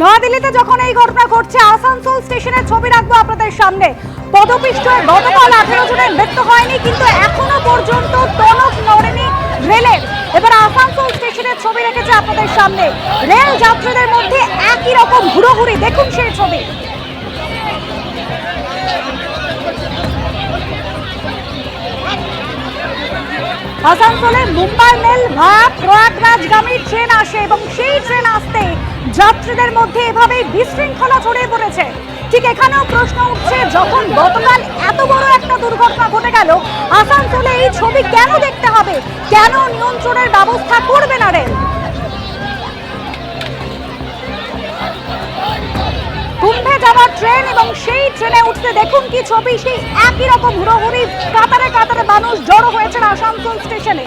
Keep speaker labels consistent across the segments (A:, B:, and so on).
A: নয়াদিল্লিতে যখন এই ঘটনা ঘটছে, আসানসোল স্টেশনের ছবি রাখব আপনাদের সামনে। পদপিষ্ট গতকাল আঠেরো জনের মৃত্যু হয়নি, কিন্তু এখনও পর্যন্ত টনক নড়েনি রেলের। এবার আসানসোল স্টেশনের ছবি রেখেছে আপনাদের সামনে। রেল যাত্রীদের মধ্যে একই রকম হুড়োহুড়ি। দেখুন সেই ছবি। আসানসোলে মুম্বাই মেল ভায়া প্রয়াগরাজগামী ট্রেন আসে এবং সেই ট্রেন আসতে যাত্রীদের মধ্যে এভাবেই বিশৃঙ্খলা ছড়িয়ে পড়েছে। ঠিক এখানেও প্রশ্ন উঠছে, যখন গতকাল এত বড় একটা দুর্ঘটনা ঘটে গেল, আসানসোলে এই ছবি কেন দেখতে হবে? কেন নিয়ন্ত্রণের ব্যবস্থা করবে না রেল? কুম্ভে যাওয়ার ট্রেন এবং সেই ট্রেনে উঠতে দেখুন কি ছবি, সেই একই রকম হুড়োহুড়ি, কাতারে কাতারে মানুষ জড়ো হয়েছেন আসানসোল স্টেশনে।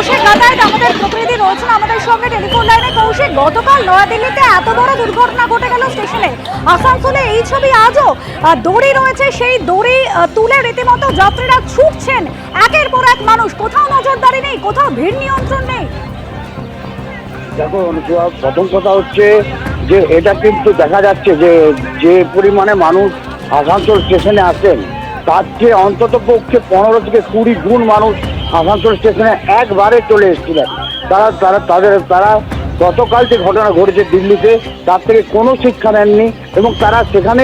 A: কৌশিক গাদাইত আমাদের প্রতিনিধি রয়েছেন আমাদের সঙ্গে টেলিফোন লাইনে কৌশিক, গতকাল নয়াদিল্লিতে এত বড় দুর্ঘটনা ঘটে গেল স্টেশনে। আসানসোলে এই ছবি আজও দড়ি রয়েছে, সেই দড়ি তুলে রীতিমতো যাত্রীরা ছুটছেন। একের পর এক মানুষ, কোথাও নজরদারি নেই, কোথাও ভিড় নিয়ন্ত্রণ নেই।
B: দেখো অনুসুয়া প্রথম কথা হচ্ছে যে এটা কিন্তু দেখা যাচ্ছে যে যে পরিমাণে মানুষ আসানসোল স্টেশনে আসেন, তার চেয়ে অন্তত পক্ষে পনেরো থেকে কুড়ি গুণ মানুষ আসানসোল স্টেশনে একবারে চলে এসেছিলেন। তারা তারা, তাদের, তারা গতকাল যে ঘটনা ঘটেছে দিল্লিতে, তার থেকে কোনো শিক্ষা নেননি এবং তারা সেখানে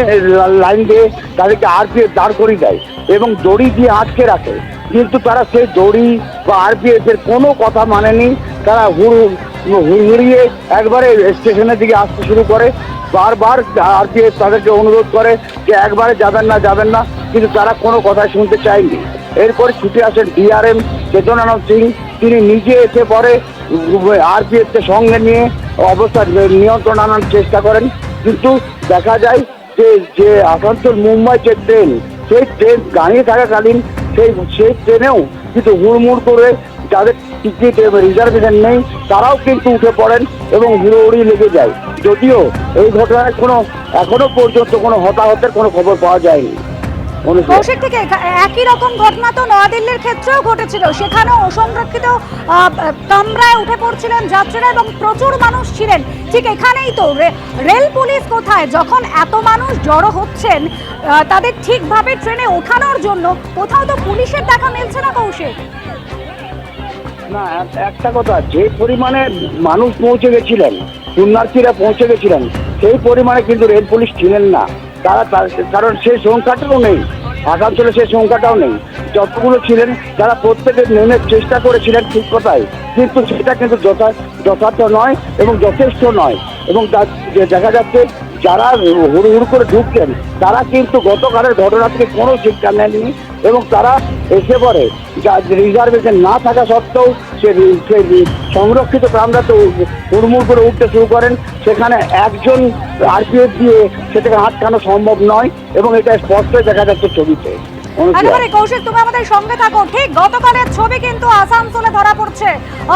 B: লাইন দিয়ে তাদেরকে আর আরপিএফ দাঁড় করিয়ে দেয় এবং দড়ি দিয়ে আটকে রাখে। কিন্তু তারা সেই দড়ি বা আরপিএফ এর কোনো কথা মানেনি। তারা হুড়, হুড়িয়ে একবারে স্টেশনের দিকে আসতে শুরু করে। বারবার আরপিএফ তাদেরকে অনুরোধ করে যে একবারে যাবেন না যাবেন না। কিন্তু তারা কোনো কথা শুনতে চায়নি। এরপর ছুটে আসেন ডিআরএম চেতনানন্দ সিং। তিনি নিজে এসে পরে আরপিএফকে সঙ্গে নিয়ে অবস্থা নিয়ন্ত্রণ আনার চেষ্টা করেন। কিন্তু দেখা যায় যে যে আসানসোল মুম্বাই যে ট্রেন, সেই ট্রেন দাঁড়িয়ে থাকাকালীন সেই সেই ট্রেনেও কিন্তু হুড়মুড় করে যাদের টিকিট রিজার্ভেশন নেই, তারাও কিন্তু উঠে পড়েন এবং হুড়োহুড়ি লেগে যায়। যদিও এই ঘটনায় কোনো, এখনও পর্যন্ত কোনো হতাহতের কোনো খবর পাওয়া যায়নি।
A: কৌশিক থেকে একা- একই রকম ঘটনা তো নয়াদিল্লির ক্ষেত্রেও ঘটেছিল। সেখানেও অসংরক্ষিত কামরায় উঠে পড়ছিলেন যাত্রীরা এবং প্রচুর মানুষ ছিলেন। ঠিক এখানেই তো রেল পুলিশ কোথায়? যখন এত মানুষ জড়ো হচ্ছেন তাদের ঠিকভাবে ট্রেনে ওঠানোর জন্য কোথাও তো পুলিশের দেখা মিলছে না কৌশিক।
B: না একটা কথা যে পরিমাণে মানুষ পৌঁছে গেছিলেন পুণ্যার্থীরা পৌঁছে গেছিলেন সেই পরিমাণে কিন্তু রেল পুলিশ ছিলেন না। তারা কারণ সেই সংখ্যাটাও নেই। আসানসোলে সেই সংখ্যাটাও নেই। যতগুলো ছিলেন তারা প্রত্যেকে নেমে চেষ্টা করেছিলেন ঠিক কথায় কিন্তু সেটা কিন্তু যথা যথার্থ নয় এবং যথেষ্ট নয়। এবং দেখা যাচ্ছে, যারা হুড় হুড় করে ঢুকছেন, তারা কিন্তু গতকালের ঘটনা থেকে কোনো শিক্ষা নেননি। এবং তারা এসে পরে যা রিজার্ভেশন না থাকা সত্ত্বেও সে সংরক্ষিত প্রাণরা তো হুড়মুড় করে উঠতে শুরু করেন। সেখানে একজন আরপিএফ দিয়ে সেটাকে আটকানো সম্ভব নয় এবং এটা স্পষ্টই দেখা যাচ্ছে ছবিতে।
A: একেবারে কৌশিক, তুমি আমাদের সঙ্গে থাকো। ঠিক গতকালের ছবি কিন্তু আসানসোলে ধরা পড়ছে।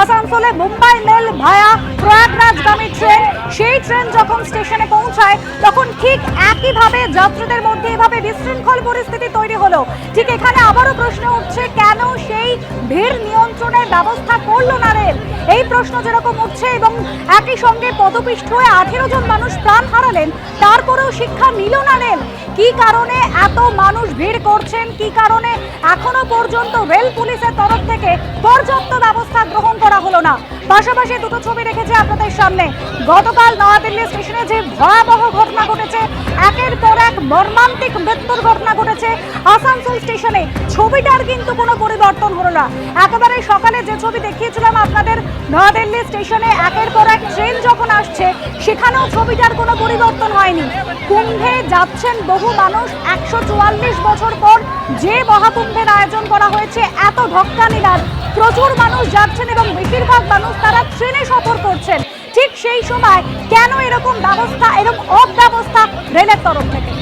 A: আসানসোলে মুম্বাই মেল ভায়া প্রয়াগরাজগামী ট্রেন সেই ট্রেন যখন স্টেশনে পৌঁছায়, তখন ঠিক একইভাবে যাত্রীদের মধ্যে এভাবে বিশৃঙ্খল পরিস্থিতি তৈরি হলো। ঠিক এখানে আবারও প্রশ্ন উঠছে, কেন সেই ভিড় নিয়ন্ত্রণের ব্যবস্থা করল না রেল এই প্রশ্ন যেরকম উঠছে এবং একই সঙ্গে পদপিষ্ট হয়ে আঠেরো জন মানুষ প্রাণ হারালেন, তারপরেও শিক্ষা নিল না রেল কি কারণে এত মানুষ ভিড় করছেন? কি কারণে এখনও পর্যন্ত রেল পুলিশের তরফ থেকে পর্যাপ্ত ব্যবস্থা গ্রহণ করা হলো না? পাশাপাশি দুটো ছবি রেখেছে আপনাদের সামনে। গতকাল নয়াদিল্লি স্টেশনে যে ভয়াবহ ঘটনা ঘটেছে, একের পর এক মর্মান্তিক মৃত্যুর ঘটনা ঘটেছে আসানসোল স্টেশনে। ছবিটার কিন্তু কোনো পরিবর্তন হলো না। একেবারে সকালে যে ছবি দেখিয়েছিলাম আপনাদের, নয়াদিল্লি স্টেশনে একের পর এক ট্রেন যখন আসছে, সেখানেও ছবিটার কোনো পরিবর্তন হয়নি। কুম্ভে যাচ্ছেন বহু মানুষ, একশো চুয়াল্লিশ বছর পর যে মহাকুম্ভের আয়োজন করা হয়েছে, এত নিলাম প্রচুর মানুষ যাচ্ছেন এবং বেশিরভাগ মানুষ তারা ট্রেনে সফর করছেন। ঠিক সেই সময় কেন এরকম ব্যবস্থা, এরকম অব্যবস্থা রেলের তরফ থেকে?